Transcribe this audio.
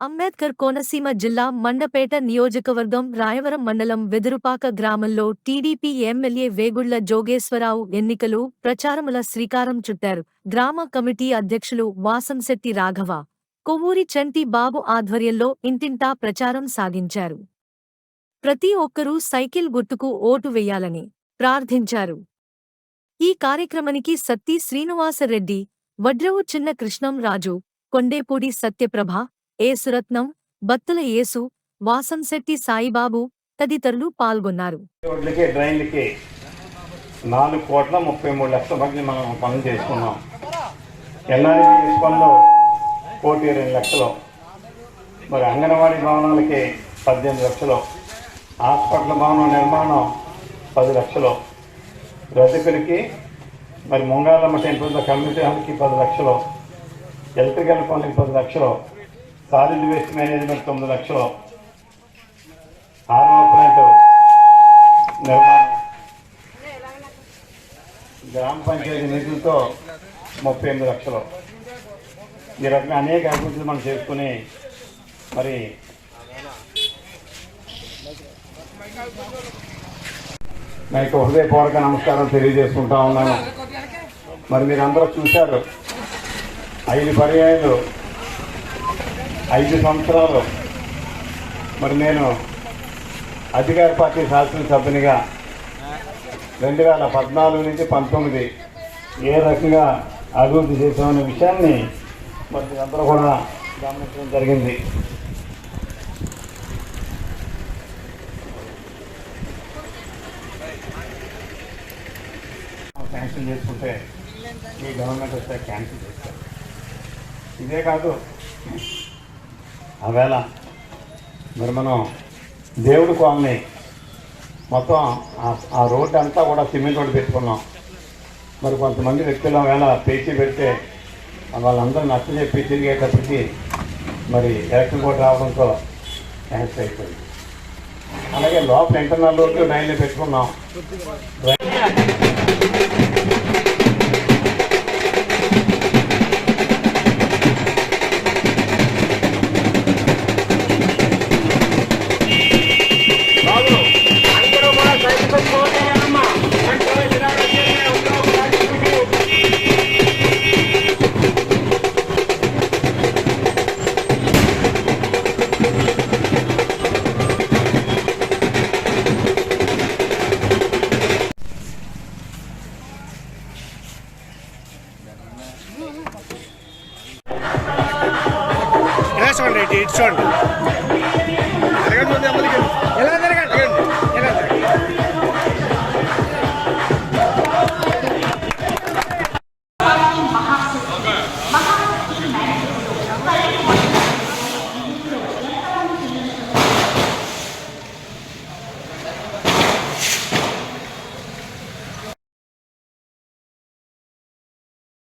అంబేద్కర్ కోనసీమ జిల్లా మండపేట నియోజకవర్గం రాయవరం మండలం వెదురుపాక గ్రామంలో టీడీపీ ఎమ్మెల్యే వేగుళ్ళ జోగేశ్వరరావు ఎన్నికలు ప్రచారముల శ్రీకారం చుట్టారు. గ్రామ కమిటీ అధ్యక్షులు వాసంశెట్టి రాఘవ కొవ్వూరి చంటి బాబు ఆధ్వర్యంలో ఇంటింటా ప్రచారం సాగించారు. ప్రతి ఒక్కరూ సైకిల్ గుర్తుకు ఓటు వెయ్యాలని ప్రార్థించారు. ఈ కార్యక్రమానికి సత్తి శ్రీనివాసరెడ్డి వడ్రవు చిన్న కృష్ణం రాజు కొండేపూడి సత్యప్రభ ఏసురత్నం బత్తుల యేసు వాసంశెట్టి సాయిబాబు తదితరులు పాల్గొన్నారు. రోడ్లకి డ్రైన్లకి నాలుగు కోట్ల ముప్పై మూడు లక్షల మంది మనం పనులు చేసుకున్నాం. ఎల్ఆర్ఎస్ పనులు కోటి రెండు లక్షలు. మరి అంగన్వాడీ భవనాలకి పద్దెనిమిది లక్షలు. హాస్పిటల్ భవనం నిర్మాణం పది లక్షలు. రజకులకి మరి ముంగాలమ్మ టెంపుల్ కమ్యూనిటీ హాల్కి పది లక్షలు. ఎలక్ట్రికల్ పనులకి పది లక్షలు. సాలిడ్ వేస్ట్ మేనేజ్మెంట్ తొమ్మిది లక్షలు. ఆర్ఓ ప్లాంట్ నిర్మాణం. గ్రామ పంచాయతీ నిధులతో ముప్పై ఎనిమిది లక్షలు. ఈ రకంగా అనేక అభివృద్ధులు మనం చేసుకుని మరి మీకు హృదయపూర్వక నమస్కారం తెలియజేసుకుంటా ఉన్నాను. మరి మీరు అందరూ చూశారు. ఐదు పర్యాయాలు ఐదు సంవత్సరాలు. మరి నేను అధికార పార్టీ శాసనసభ్యునిగా రెండు వేల పద్నాలుగు నుంచి పంతొమ్మిది ఏ రకంగా అభివృద్ధి చేసామనే విషయాన్ని మరి అందరూ కూడా గమనించడం జరిగింది. క్యాన్సిల్ చేసుకుంటే ఈ గవర్నమెంట్ వస్తే క్యాన్సిల్ చేస్తారు. ఇదే కాదు ఆవేళ మరి మనం దేవుడు కాలనీ మొత్తం ఆ- ఆ రోడ్డు అంతా కూడా సిమెంట్ రోడ్డు పెట్టుకున్నాం. మరి కొంతమంది వ్యక్తులు వేళ పేచీ పెడితే వాళ్ళందరూ నచ్చ చెప్పి తిరిగేటప్పటికి మరి ఎలక్షన్ కోడ్ రావడంతో క్యాన్సిల్ అయిపోయింది. అలాగే లోపల ఇంటర్నల్ రోడ్లు లైన్లు పెట్టుకున్నాం. చూడండి ఇటు చూడండి